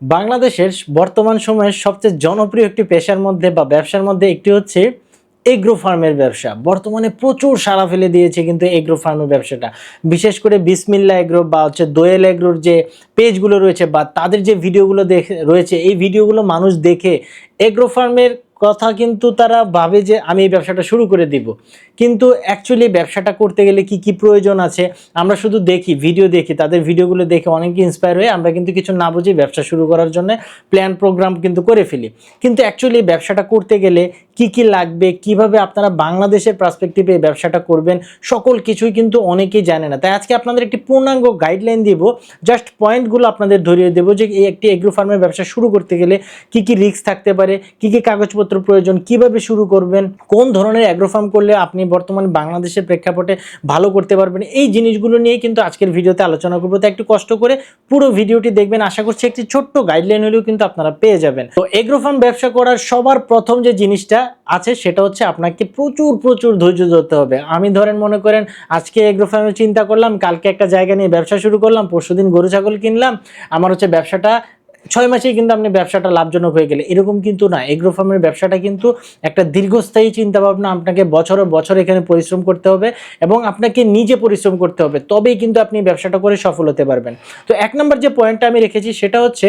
বাংলাদেশের বর্তমান সময়ের সবচেয়ে জনপ্রিয় একটি পেশার মধ্যে বা ব্যবসার মধ্যে একটি হচ্ছে এগ্রো ফার্মের ব্যবসা। বর্তমানে প্রচুর সাড়া ফেলে দিয়েছে কিন্তু এগ্রো ফার্মের ব্যবসাটা। বিশেষ করে বিসমিল্লা এগ্রো বা হচ্ছে দোয়েল এগ্রোর যে পেজগুলো রয়েছে বা তাদের যে ভিডিওগুলো দেখে, রয়েছে, এই ভিডিওগুলো মানুষ দেখে এগ্রো ফার্মের কথা কিন্তু তারা ভাবে যে আমি এই ব্যবসাটা শুরু করে দিব। কিন্তু অ্যাকচুয়ালি ব্যবসাটা করতে গেলে কি কি প্রয়োজন আছে? আমরা শুধু দেখি ভিডিও দেখি, তাদের ভিডিওগুলো দেখে অনেকে ইন্সপায়ার হয়ে আমরা কিন্তু কিছু না বুঝি ব্যবসা শুরু করার জন্য প্ল্যান প্রোগ্রাম কিন্তু করে ফেলি। কিন্তু অ্যাকচুয়ালি ব্যবসাটা করতে গেলে কি কি লাগবে, কীভাবে আপনারা বাংলাদেশের পার্সপেক্টিভে এই ব্যবসাটা করবেন, সকল কিছুই কিন্তু অনেকেই জানে না। তাই আজকে আপনাদের একটি পূর্ণাঙ্গ গাইডলাইন দিব জাস্ট পয়েন্টগুলো আপনাদের ধরিয়ে দেবো যে এই একটি এগ্রো ফার্মের ব্যবসা শুরু করতে গেলে কি কি রিস্ক থাকতে পারে, কি কি কাগজপত্র প্রয়োজন, কীভাবে শুরু করবেন, কোন ধরনের অ্যাগ্রো ফার্ম করলে আপনি বর্তমানে বাংলাদেশের প্রেক্ষাপটে ভালো করতে পারবেন। এই জিনিসগুলো নিয়ে কিন্তু আজকের ভিডিওতে আলোচনা করব। তো একটু কষ্ট করে পুরো ভিডিওটি দেখবেন। আশা করছি একটি ছোট্ট গাইডলাইন হলেও কিন্তু আপনারা পেয়ে যাবেন। তো এগ্রো ফার্ম ব্যবসা করার সবার প্রথম যে জিনিসটা আছে, সেটা হচ্ছে আপনাকে প্রচুর প্রচুর ধৈর্য ধরতে হবে। আমি ধরেন মনে করেন আজকে এগ্রো ফার্মের চিন্তা করলাম, কালকে একটা জায়গা নিয়ে ব্যবসা শুরু করলাম, পরশুদিন গরু, ছাগল কিনলাম। আমার হচ্ছে ব্যবসাটা ছয় মাসেই কিন্তু আপনি ব্যবসাটা লাভজনক হয়ে গেলে। এরকম কিন্তু না এগ্রো ফার্মের ব্যবসাটা কিন্তু একটা দীর্ঘস্থায়ী চিন্তা ভাবনা আপনাকে বছর বছর এখানে পরিশ্রম করতে হবে এবং আপনাকে নিজে পরিশ্রম করতে হবে। তবেই কিন্তু আপনি ব্যবসাটা করে সফল হতে পারবেন। তো এক নম্বর যে পয়েন্টটা আমি রেখেছি সেটা হচ্ছে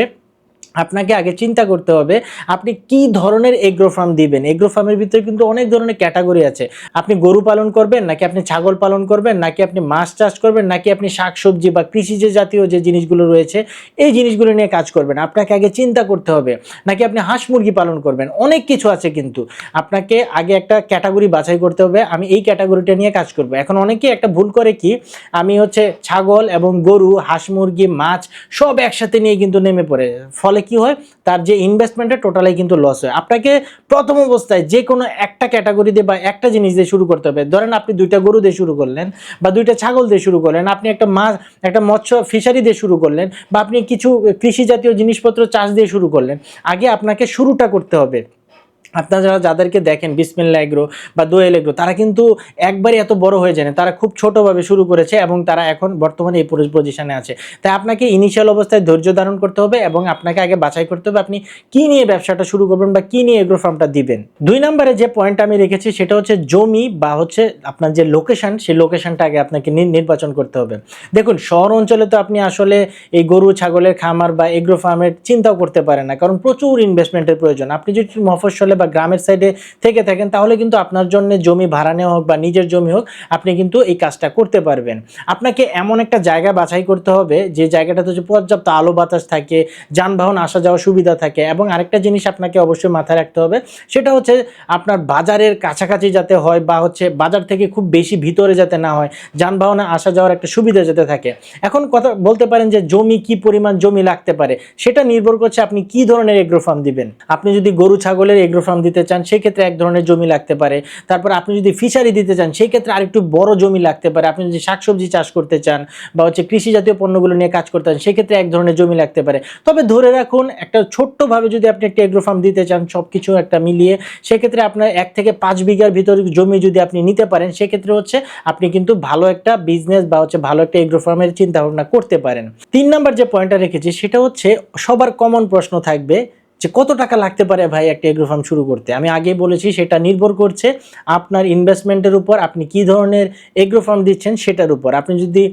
আপনাকে আগে চিন্তা করতে হবে, আপনি কি ধরনের এগ্রো ফার্ম দিবেন? এগ্রো ফার্মের ভিতরে কিন্তু অনেক ধরনের ক্যাটাগরি আছে। আপনি গরু পালন করবেন, নাকি আপনি ছাগল পালন করবেন, নাকি আপনি মাছ চাষ করবেন, নাকি আপনি শাকসবজি বা কৃষিজ জাতীয় যে জিনিসগুলো রয়েছে, এই জিনিসগুলো নিয়ে কাজ করবেন। আপনাকে আগে চিন্তা করতে হবে, নাকি আপনি হাঁস মুরগি পালন করবেন? অনেক কিছু আছে কিন্তু। আপনাকে আগে একটা ক্যাটাগরি বাছাই করতে হবে, আমি এই ক্যাটাগরিটা নিয়ে কাজ করব। এখন অনেকেই একটা ভুল করে কি, আমি হচ্ছে ছাগল এবং গরু, হাঁস মুরগি, মাছ সব একসাথে নিয়ে কিন্তু নেমে পড়ে। ফলে কি হয়? তার যে ইনভেস্টমেন্টটা টোটালি কিন্তু লস হয়। আপনাকে প্রথম অবস্থায় যে কোনো একটা ক্যাটাগরি দিয়ে বা একটা জিনিস দিয়ে শুরু করতে হবে। ধরেন আপনি দুইটা গরু দিয়ে শুরু করলেন বা দুইটা ছাগল দিয়ে শুরু করলেন, আপনি একটা মাছ একটা মৎস্য ফিশারি দিয়ে শুরু করলেন বা আপনি কিছু কৃষি জাতীয় জিনিসপত্র চাষ দিয়ে শুরু করলেন, আগে আপনাকে শুরুটা করতে হবে। আপনারা যারা যাদেরকে দেখেন বিসমিল্লা এগ্রো বা দোয়েল এগ্রো, তারা কিন্তু একবারই এত বড় হয়ে যায় তারা খুব ছোটোভাবে শুরু করেছে এবং তারা এখন বর্তমানে এই পজিশনে আছে। তাই আপনাকে ইনিশিয়াল অবস্থায় ধৈর্য ধারণ করতে হবে এবং আপনাকে আগে বাছাই করতে হবে আপনি কি নিয়ে ব্যবসাটা শুরু করবেন বা কি নিয়ে এগ্রো ফার্মটা দিবেন। দুই নম্বরে যে পয়েন্ট আমি রেখেছি সেটা হচ্ছে জমি বা হচ্ছে আপনার যে লোকেশন সেই লোকেশানটা আগে আপনাকে নির্বাচন করতে হবে। দেখুন, শহর অঞ্চলে তো আপনি আসলে এই গরু, ছাগলের খামার বা এগ্রো ফার্মের চিন্তাও করতে পারেন না। কারণ প্রচুর ইনভেস্টমেন্টের প্রয়োজন। আপনি যদি মফস্বলে বা গ্রামের সাইডে থেকে থাকেন, তাহলে কিন্তু আপনার জন্য জমি ভাড়া নেওয়া হোক বা নিজের জমি হোক, আপনি কিন্তু এই কাজটা করতে পারবেন। আপনাকে এমন একটা জায়গা বাছাই করতে হবে, যে জায়গাটাতে হচ্ছে পর্যাপ্ত আলো বাতাস থাকে, যানবাহন আসা যাওয়ার সুবিধা থাকে এবং আরেকটা জিনিস আপনাকে অবশ্যই মাথায় রাখতে হবে, সেটা হচ্ছে আপনার বাজারের কাছাকাছি যাতে হয় বা হচ্ছে বাজার থেকে খুব বেশি ভিতরে যাতে না হয়, যানবাহনে আসা যাওয়ার একটা সুবিধা যাতে থাকে। এখন কথা বলতে পারেন যে জমি কি পরিমাণ জমি লাগতে পারে, সেটা নির্ভর করছে আপনি কি ধরনের এগ্রো ফার্ম দিবেন। আপনি যদি গরু, ছাগলের এগ্রো ফার্ম দিতে চান সেই ক্ষেত্রে এক ধরনের জমি লাগতে পারে। তারপর আপনি যদি ফিশারি দিতে চান সেই ক্ষেত্রে আরেকটু বড় জমি লাগতে পারে। আপনি যদি শাকসবজি চাষ করতে চান বা হচ্ছে কৃষি জাতীয় পণ্যগুলো নিয়ে কাজ করতে চান, সেক্ষেত্রে এক ধরনের জমি লাগতে পারে। তবে ধরে রাখুন, একটা ছোট্টভাবে যদি আপনি একটা এগ্রো ফার্ম দিতে চান সব কিছু একটা মিলিয়ে, সেক্ষেত্রে আপনার এক থেকে পাঁচ বিঘার ভিতর জমি যদি আপনি নিতে পারেন, সেক্ষেত্রে হচ্ছে আপনি কিন্তু ভালো একটা বিজনেস বা হচ্ছে ভালো একটা এগ্রো ফার্মের চিন্তা ভাবনা করতে পারেন। তিন নাম্বার যে পয়েন্টটা রেখেছি, সেটা হচ্ছে সবার কমন প্রশ্ন থাকবে যে কত টাকা লাগতে পারে ভাই একটা এগ্রো ফার্ম শুরু করতে? আমি আগে বলেছি, সেটা নির্ভর করছে আপনার ইনভেস্টমেন্টের উপর, আপনি কি ধরনের এগ্রো ফার্ম দিচ্ছেন সেটার উপর। আপনি যদি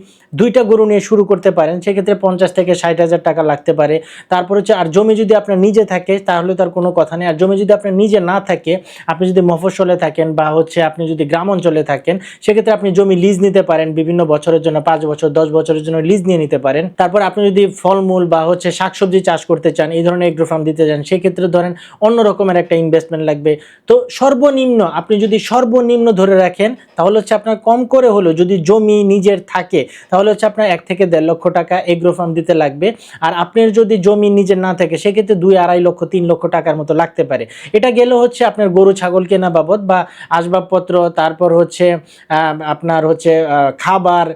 দুইটা গরু নিয়ে শুরু করতে পারেন, সেক্ষেত্রে পঞ্চাশ থেকে ষাট হাজার টাকা লাগতে পারে। তারপর হচ্ছে, আর জমি যদি আপনার নিজে থাকে, তাহলে তার কোনো কথা নেই। আর জমি যদি আপনার নিজে না থাকে, আপনি যদি মফস্বলে থাকেন বা হচ্ছে আপনি যদি গ্রাম অঞ্চলে থাকেন, সেক্ষেত্রে আপনি জমি লিজ নিতে পারেন, বিভিন্ন বছরের জন্য, পাঁচ বছর, দশ বছরের জন্য লিজ নিয়ে নিতে পারেন। তারপর আপনি যদি ফলমূল বা হচ্ছে শাকসবজি চাষ করতে চান, এই ধরনের এগ্রো ফার্ম দিতে চান, সেক্ষেত্রে ধরেন অন্য রকমের একটা ইনভেস্টমেন্ট লাগবে। তো সর্বনিম্ন, আপনি যদি সর্বনিম্ন ধরে রাখেন, তাহলে হচ্ছে আপনার কম করে হলেও যদি জমি নিজের থাকে, তাহলে হচ্ছে আপনার এক থেকে দেড় লক্ষ টাকা এগ্রো ফার্ম দিতে লাগবে। আর আপনার যদি জমি নিজের না থাকে, সেক্ষেত্রে দুই আড়াই লক্ষ, তিন লক্ষ টাকার মতো লাগতে পারে। এটা গেলে হচ্ছে আপনার গরু, ছাগল কেনা বাবদ বা আসবাবপত্র, তারপর হচ্ছে আপনার হচ্ছে খাবার,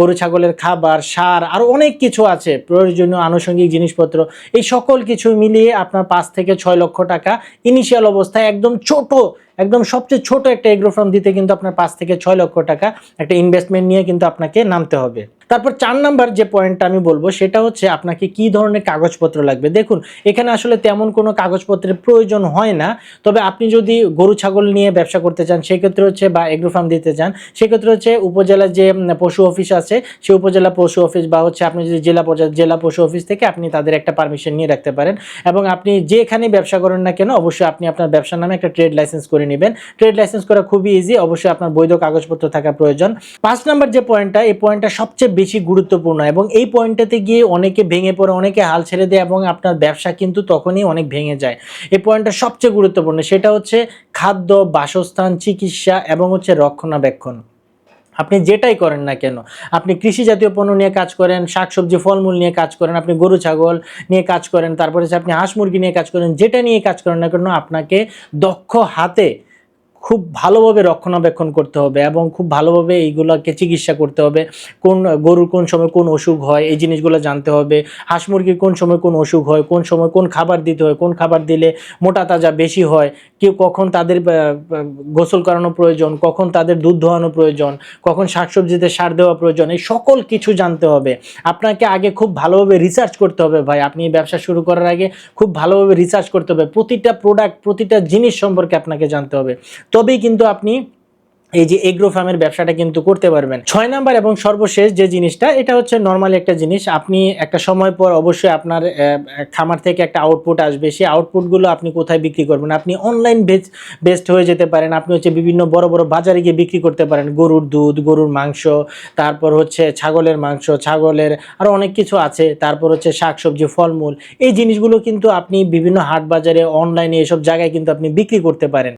গরু, ছাগলের খাবার, সার আরও অনেক কিছু আছে, প্রয়োজনীয় আনুষঙ্গিক জিনিসপত্র। এই সকল কিছু মিলিয়ে আপনার পাঁচ থেকে ছয় লক্ষ টাকা ইনিশিয়াল অবস্থায় একদম ছোট একদম সবচেয়ে ছোট একটা এগ্রো ফার্ম দিতে কিন্তু আপনার পাঁচ থেকে ছয় লক্ষ টাকা একটা ইনভেস্টমেন্ট নিয়ে কিন্তু আপনাকে নামতে হবে। তারপর চার নাম্বার যে পয়েন্টটা আমি বলব, সেটা হচ্ছে আপনাকে কি ধরনের কাগজপত্র লাগবে? দেখুন, এখানে আসলে তেমন কোনো কাগজপত্রের প্রয়োজন হয় না। তবে আপনি যদি গরু, ছাগল নিয়ে ব্যবসা করতে চান, সেক্ষেত্রে হচ্ছে বা এগ্রো ফার্ম দিতে চান, সেক্ষেত্রে হচ্ছে উপজেলার যে পশু অফিস আছে সেই উপজেলা পশু অফিস বা হচ্ছে আপনি যদি জেলা পর্যায়ে, জেলা পশু অফিস থেকে আপনি তাদের একটা পারমিশন নিয়ে রাখতে পারেন। এবং আপনি যেখানেই ব্যবসা করেন না কেন, অবশ্যই আপনি আপনার ব্যবসার নামে একটা ট্রেড লাইসেন্স করে নেবেন। ট্রেড লাইসেন্স করা খুবই ইজি অবশ্যই আপনার বৈধ কাগজপত্র থাকা প্রয়োজন। পাঁচ নাম্বার যে পয়েন্টটা এই পয়েন্টটা সবচেয়ে বেশি গুরুত্বপূর্ণ এবং এই পয়েন্টটাতে গিয়ে অনেকে ভেঙে পড়ে, অনেকে হাল ছেড়ে দেয় এবং আপনার ব্যবসা কিন্তু তখনই অনেক ভেঙে যায়। এই পয়েন্টটা সবচেয়ে গুরুত্বপূর্ণ, সেটা হচ্ছে খাদ্য, বাসস্থান, চিকিৎসা এবং হচ্ছে রক্ষণাবেক্ষণ। আপনি যেটাই করেন না কেন, আপনি কৃষি জাতীয় পণ্য নিয়ে কাজ করেন, শাকসবজি, ফলমূল নিয়ে কাজ করেন, আপনি গরু, ছাগল নিয়ে কাজ করেন, তারপরে আপনি হাঁস মুরগি নিয়ে কাজ করেন, যেটা নিয়ে কাজ করেন না কেন, আপনাকে দক্ষ হাতে খুব ভালোভাবে রক্ষণাবেক্ষণ করতে হবে এবং খুব ভালোভাবে এইগুলোকে চিকিৎসা করতে হবে। কোন গরুর কোন সময় কোন অসুখ হয়, এই জিনিসগুলো জানতে হবে। হাঁস মুরগির কোন সময় কোন অসুখ হয়, কোন সময় কোন খাবার দিতে হয়, কোন খাবার দিলে মোটা তাজা বেশি হয়, কেউ কখন তাদের গোসল করানো প্রয়োজন, কখন তাদের দুধ ধোয়ানো প্রয়োজন, কখন শাকসবজিতে সার দেওয়া প্রয়োজন, এই সকল কিছু জানতে হবে। আপনাকে আগে খুব ভালোভাবে রিসার্চ করতে হবে ভাই। আপনি ব্যবসা শুরু করার আগে খুব ভালোভাবে রিসার্চ করতে হবে। প্রতিটা প্রোডাক্ট প্রতিটা জিনিস সম্পর্কে আপনাকে জানতে হবে। তবেই কিন্তু আপনি এই যে এগ্রো ফার্মের ব্যবসাটা কিন্তু করতে পারবেন। ছয় নাম্বার এবং সর্বশেষ যে জিনিসটা, এটা হচ্ছে নর্মালি একটা জিনিস। আপনি একটা সময় পর অবশ্যই আপনার খামার থেকে একটা আউটপুট আসবে। সেই আউটপুটগুলো আপনি কোথায় বিক্রি করবেন? আপনি অনলাইন বেস বেস্ট হয়ে যেতে পারেন। আপনি হচ্ছে বিভিন্ন বড় বড় বাজারে গিয়ে বিক্রি করতে পারেন। গরুর দুধ, গরুর মাংস, তারপর হচ্ছে ছাগলের মাংস, ছাগলের আরও অনেক কিছু আছে। তারপর হচ্ছে শাকসবজি, ফলমূল। এই জিনিসগুলো কিন্তু আপনি বিভিন্ন হাট বাজারে অনলাইনে এসব জায়গায় কিন্তু আপনি বিক্রি করতে পারেন।